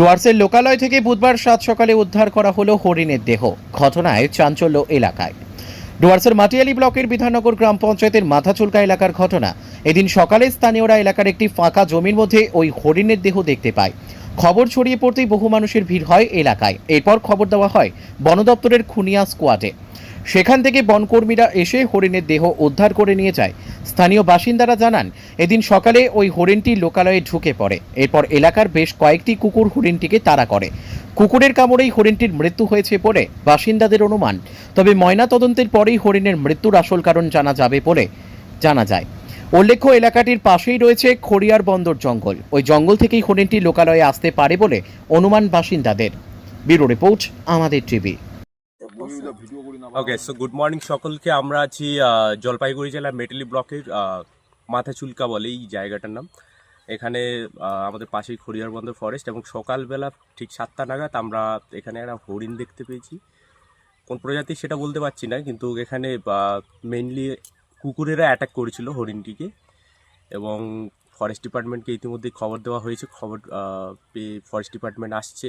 ডুয়ার্সের লোকালয় থেকে বুধবার সাত সকালে উদ্ধার করা হলো হরিণের দেহ। ঘটনায় চাঞ্চল্য এলাকায়। ডুয়ার্সের মাটিয়ালি ব্লকের বিধাননগর গ্রাম পঞ্চায়েতের মাথাচুলকা এলাকার ঘটনা। এদিন সকালে স্থানীয়রা এলাকার একটি ফাঁকা জমির মধ্যে ওই হরিণের দেহ দেখতে পায়। খবর ছড়িয়ে পড়তেই বহু মানুষের ভিড় হয় এলাকায়। এরপর খবর দেওয়া হয় বন দপ্তরের খুনিয়া স্কোয়াডে। সেখান থেকে বনকর্মীরা এসে হরিণের দেহ উদ্ধার করে নিয়ে যায়। স্থানীয় বাসিন্দারা জানান, এদিন সকালে ওই হরিণটি লোকালয়ে ঢুকে পড়ে। এরপর এলাকার বেশ কয়েকটি কুকুর হরিণটিকে তাড়া করে। কুকুরের কামড়েই হরিণটির মৃত্যু হয়েছে বলে বাসিন্দাদের অনুমান। তবে ময়না তদন্তের পরেই হরিণের মৃত্যুর আসল কারণ জানা যাবে বলে জানা যায়। উল্লেখ্য, এলাকাটির পাশেই রয়েছে খড়িয়ার বন্দর জঙ্গল। ওই জঙ্গল থেকেই হরিণটি লোকালয়ে আসতে পারে বলে অনুমান বাসিন্দাদের। ব্যুরো রিপোর্ট, আমাদের TV. Okay so good morning সকলকে। আমরা আছি জলপাইগুড়ি জেলার মেটেলি ব্লকের আহ, মাথাচুলকা বলে এই জায়গাটার নাম। এখানে আমাদের পাশেই খড়িয়ার বন্দর ফরেস্ট এবং সকালবেলা ঠিক সাতটা নাগাদ আমরা এখানে একটা হরিণ দেখতে পেয়েছি। কোন প্রজাতির সেটা বলতে পারছি না কিন্তু এখানে মেনলি কুকুরেরা অ্যাটাক করেছিল হরিণটিকে এবং ফরেস্ট ডিপার্টমেন্টকে ইতিমধ্যেই খবর দেওয়া হয়েছে। খবর পেয়ে ফরেস্ট ডিপার্টমেন্ট আসছে।